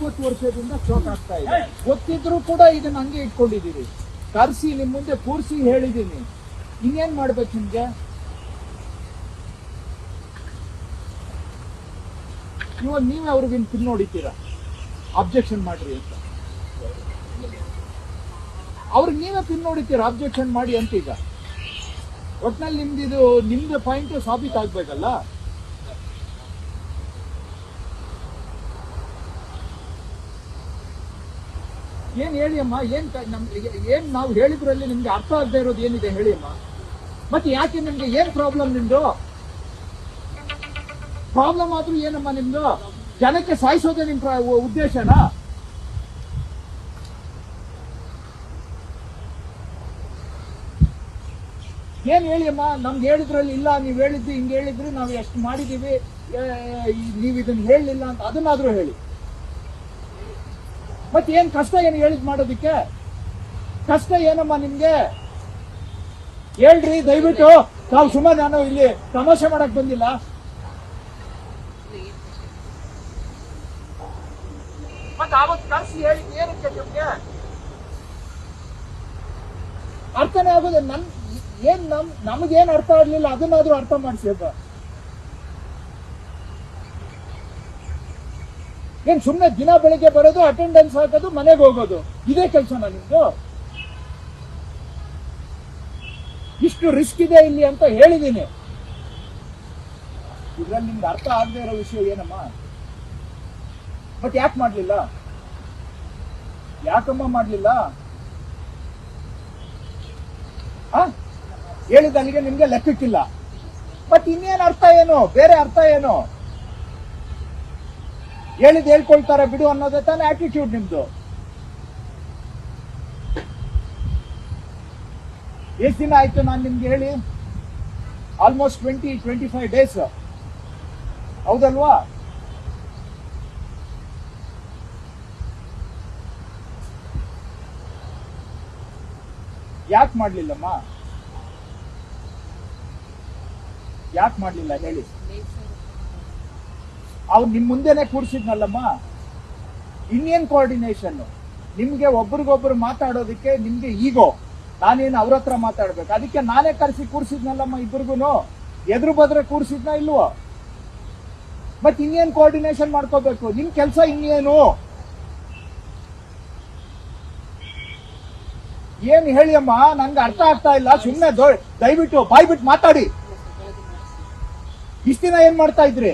ಇಪ್ಪತ್ತು ವರ್ಷದಿಂದ ಚೋಕ್ ಆಗ್ತಾ ಇದೆ. ಗೊತ್ತಿದ್ರು ಕೂಡ ಇದನ್ನ ಹಂಗೆ ಇಟ್ಕೊಂಡಿದ್ದೀರಿ. ಕರ್ಸಿ ನಿಮ್ ಮುಂದೆ ಕೂರಿಸಿ ಹೇಳಿದೀನಿ ಇನ್ನೇನ್ ಮಾಡ್ಬೇಕು ನಿಮ್ಗೆ? ಇವಾಗ ನೀವೇ ಅವ್ರಿಗೆ ತಿನ್ ನೋಡಿತೀರಾ ಅಬ್ಜೆಕ್ಷನ್ ಮಾಡ್ರಿ ಅಂತ. ಅವ್ರಿಗೆ ನೀವೇ ತಿನ್ ನೋಡಿತೀರಾ ಅಬ್ಜೆಕ್ಷನ್ ಮಾಡಿ ಅಂತ ಈಗ ಒಟ್ನಲ್ಲಿ ನಿಮ್ದು ಇದು, ನಿಮ್ದು ಪಾಯಿಂಟ್ ಸಾಬೀತ್ ಏನ್ ಹೇಳಿ ಅಮ್ಮ? ಏನ್ ನಮ್ ಏನ್ ನಾವು ಹೇಳಿದ್ರಲ್ಲಿ ನಿಮ್ಗೆ ಅರ್ಥ ಆಗದೆ ಇರೋದು ಏನಿದೆ ಹೇಳಿ ಅಮ್ಮ. ಮತ್ತೆ ಯಾಕೆ ನಿಮ್ಗೆ ಏನ್ ಪ್ರಾಬ್ಲಮ್ ನಿಮ್ದು? ಪ್ರಾಬ್ಲಮ್ ಆದ್ರೂ ಏನಮ್ಮ ನಿಮ್ದು? ಜನಕ್ಕೆ ಸಾಯಿಸೋದೇ ನಿಮ್ ಉದ್ದೇಶನಾ? ಏನ್ ಹೇಳಿ ಅಮ್ಮ? ನಮ್ಗೆ ಹೇಳಿದ್ರಲ್ಲಿ ಇಲ್ಲ, ನೀವ್ ಹೇಳಿದ್ದು ಹಿಂಗ್ ಹೇಳಿದ್ರಿ, ನಾವು ಎಷ್ಟು ಮಾಡಿದೀವಿ ನೀವ್ ಇದನ್ನ ಹೇಳಲಿಲ್ಲ ಅಂತ, ಅದನ್ನಾದ್ರೂ ಹೇಳಿ. ಮತ್ತೆ ಏನ್ ಕಷ್ಟ ಏನು ಹೇಳಿದ್ ಮಾಡೋದಿಕ್ಕೆ? ಕಷ್ಟ ಏನಮ್ಮ ನಿಮ್ಗೆ? ಹೇಳ್ರಿ, ದಯವಿಟ್ಟು. ತಾವು ಸುಮ್ಮನೆ ನಾನು ಇಲ್ಲಿ ತಮಾಷೆ ಮಾಡಕ್ ಬಂದಿಲ್ಲ. ಮತ್ತೆ ಏನಕ್ಕೆ ನಿಮ್ಗೆ? ಅರ್ಥನೇ ಆಗೋದು ನನ್, ಏನ್ ನಮ್, ನಮಗೇನ್ ಅರ್ಥ ಆಗ್ಲಿಲ್ಲ, ಅದನ್ನಾದ್ರೂ ಅರ್ಥ ಮಾಡಿಸಿಯಪ್ಪ ಏನ್ ಸುಮ್ನೆ ದಿನ ಬೆಳಿಗ್ಗೆ ಬರೋದು ಅಟೆಂಡೆನ್ಸ್ ಹಾಕೋದು, ಮನೆಗೆ ಹೋಗೋದು? ಇದೇ ಕೆಲಸನ ನಿಮ್ದು? ಇಷ್ಟು ರಿಸ್ಕ್ ಇದೆ ಇಲ್ಲಿ ಅಂತ ಹೇಳಿದೀನಿ. ಇದ್ರಲ್ಲಿ ನಿಮ್ಗೆ ಅರ್ಥ ಆಗದೆ ಇರೋ ವಿಷಯ ಏನಮ್ಮ? ಬಟ್ ಯಾಕೆ ಮಾಡ್ಲಿಲ್ಲ? ಯಾಕಮ್ಮ ಮಾಡ್ಲಿಲ್ಲ? ಹೇಳಿದ ನನಗೆ ನಿಮ್ಗೆ ಲೆಕ್ಕಕ್ಕಿಲ್ಲ ಬಟ್ ಇನ್ನೇನು ಅರ್ಥ ಏನು? ಬೇರೆ ಅರ್ಥ ಏನು? ಹೇಳಿದ್ ಹೇಳ್ಕೊಳ್ತಾರೆ ಬಿಡು ಅನ್ನೋದೇ ತಾನೇ ಆಟಿಟ್ಯೂಡ್ ನಿಮ್ದು. ಎಷ್ಟು ದಿನ ಆಯ್ತು ನಾನು ನಿಮ್ಗೆ ಹೇಳಿ? Almost twenty twenty five days ಹೌದಲ್ವಾ? ಯಾಕೆ ಮಾಡ್ಲಿಲ್ಲಮ್ಮ? ಯಾಕೆ ಮಾಡ್ಲಿಲ್ಲ ಹೇಳಿ? ಅವ್ರು ನಿಮ್ಮ ಮುಂದೆನೆ ಕೂರ್ಸಿದ್ನಲ್ಲಮ್ಮ? ಇನ್ನೇನ್ ಕೋಆರ್ಡಿನೇಷನ್ ನಿಮ್ಗೆ ಒಬ್ರಿಗೊಬ್ರು ಮಾತಾಡೋದಕ್ಕೆ ನಿಮ್ಗೆ ಈಗೋ ನಾನೇನು ಅವ್ರ ಹತ್ರ ಮಾತಾಡ್ಬೇಕು? ಅದಕ್ಕೆ ನಾನೇ ಕರೆಸಿ ಕೂರ್ಸಿದ್ನಲ್ಲಮ್ಮ ಇಬ್ರಿಗೂ ಎದುರು ಬದ್ರೆ ಕೂರಿಸಿದ್ನ ಇಲ್ವೋ? ಮತ್ ಇನ್ನೇನ್ ಕೋಆರ್ಡಿನೇಷನ್ ಮಾಡ್ಕೋಬೇಕು? ನಿಮ್ ಕೆಲಸ ಇನ್ನೇನು? ಏನ್ ಹೇಳಿ ಅಮ್ಮ? ನಂಗೆ ಅರ್ಥ ಆಗ್ತಾ ಇಲ್ಲ. ಸುಮ್ಮನೆ ದಯವಿಟ್ಟು ಬಾಯ್ಬಿಟ್ಟು ಮಾತಾಡಿ. ಇಷ್ಟಿನ ಏನ್ ಮಾಡ್ತಾ ಇದ್ರಿ?